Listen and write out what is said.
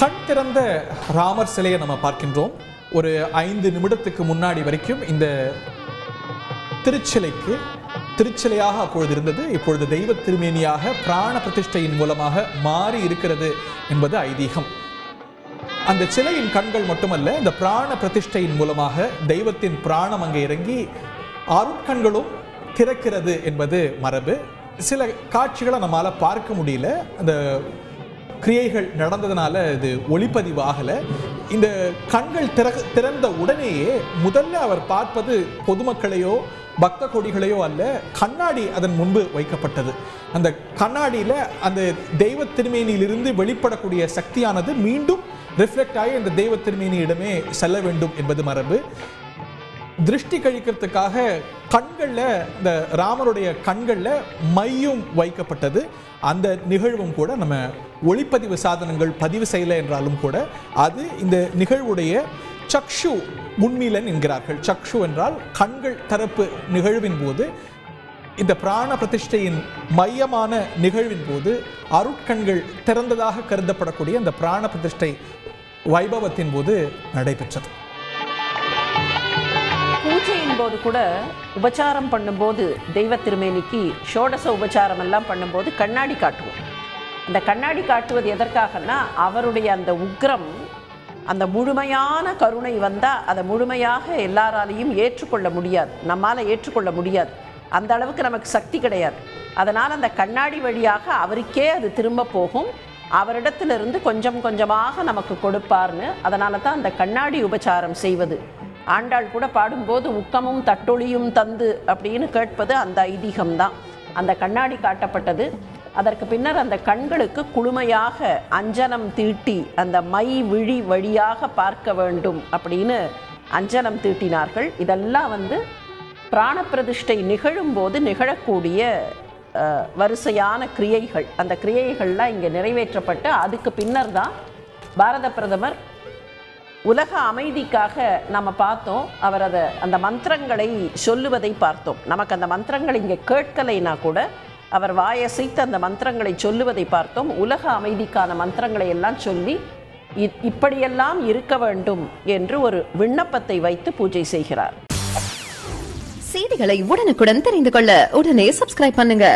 கண் திறந்த ராமர் சிலையை நம்ம பார்க்கின்றோம். ஒரு ஐந்து நிமிடத்துக்கு முன்னாடி வரைக்கும் இந்த திருச்சிலைக்கு திருச்சிலையாக அப்பொழுது இருந்தது. இப்பொழுது தெய்வ திருமேனியாக பிராண பிரதிஷ்டையின் மூலமாக மாறி இருக்கிறது என்பது ஐதீகம். அந்த சிலையின் கண்கள் மட்டுமல்ல இந்த பிராண பிரதிஷ்டையின் மூலமாக தெய்வத்தின் பிராணம் அங்கே இறங்கி அருட்கண்களும் திறக்கிறது என்பது மரபு. சில காட்சிகளை நம்மால பார்க்க முடியல. அந்த கிரியைகள் நடந்ததுனால இது ஒளிப்பதிவு ஆகலை. இந்த கண்கள் திற திறந்த உடனேயே முதல்ல அவர் பார்ப்பது பொதுமக்களையோ பக்த கொடிகளையோ அல்ல கண்ணாடி அதன் முன்பு வைக்கப்பட்டது. அந்த கண்ணாடியில் அந்த தெய்வ திருமேனியிலிருந்து வெளிப்படக்கூடிய சக்தியானது மீண்டும் ரிஃப்ளெக்ட் ஆகி அந்த தெய்வ திருமேனியிடமே செல்ல வேண்டும் என்பது மரபு. திருஷ்டி கழிக்கிறதுக்காக கண்களில் இந்த ராமருடைய கண்களில் மையும் வைக்கப்பட்டது. அந்த நிகழ்வும் கூட நம்ம ஒளிப்பதிவு சாதனங்கள் பதிவு செய்யலை என்றாலும் கூட அது இந்த நிகழ்வுடைய சக்ஷு உண்மையிலன் என்கிறார்கள் சக்ஷு என்றால் கண்கள் தரப்பு நிகழ்வின் போது இந்த பிராண பிரதிஷ்டையின் மையமான நிகழ்வின் போது அருட்கண்கள் திறந்ததாக கருதப்படக்கூடிய இந்த பிராண பிரதிஷ்டை வைபவத்தின் போது நடைபெற்றது. பூஜையின் போது கூட உபச்சாரம் பண்ணும்போது தெய்வ திருமேனிக்கு ஷோடச உபச்சாரம் எல்லாம் பண்ணும்போது கண்ணாடி காட்டுவோம். அந்த கண்ணாடி காட்டுவது எதற்காகன்னா அவருடைய அந்த உக்ரம் அந்த முழுமையான கருணை வந்தால் அதை முழுமையாக எல்லாராலையும் ஏற்றுக்கொள்ள முடியாது. நம்மால் ஏற்றுக்கொள்ள முடியாது. அந்த அளவுக்கு நமக்கு சக்தி கிடையாது. அதனால் அந்த கண்ணாடி வழியாக அவருக்கே அது திரும்ப போகும். அவரிடத்திலிருந்து கொஞ்சம் கொஞ்சமாக நமக்கு கொடுப்பார்னு அதனால தான் அந்த கண்ணாடி உபச்சாரம் செய்வது. ஆண்டாள் கூட பாடும்போது உக்கமும் தட்டொளியும் தந்து அப்படின்னு கேட்பது அந்த ஐதீகம்தான். அந்த கண்ணாடி காட்டப்பட்டது. அதற்கு பின்னர் அந்த கண்களுக்கு குளுமையாக அஞ்சனம் தீட்டி அந்த மை விழி வழியாக பார்க்க வேண்டும் அப்படின்னு அஞ்சனம் தீட்டினார்கள். இதெல்லாம் வந்து பிராணப்பிரதிஷ்டை நிகழும்போது நிகழக்கூடிய வரிசையான கிரியைகள். அந்த கிரியைகள்லாம் இங்கே நிறைவேற்றப்பட்டு அதுக்கு பின்னர் தான் பாரத பிரதமர் உலக அமைதிக்காக நம்ம பார்த்தோம். அவர் அதை அந்த மந்திரங்களை சொல்லுவதை பார்த்தோம். நமக்கு அந்த மந்திரங்கள் இங்கே கேட்கலைனா கூட அவர் வாயசைத்து அந்த மந்திரங்களை சொல்லுவதை பார்த்தோம். உலக அமைதிக்கான மந்திரங்களை எல்லாம் சொல்லி இப்படியெல்லாம் இருக்க வேண்டும் என்று ஒரு விண்ணப்பத்தை வைத்து பூஜை செய்கிறார். செய்திகளை உடனுக்குடன் தெரிந்து கொள்ள உடனே சப்ஸ்கிரைப் பண்ணுங்க.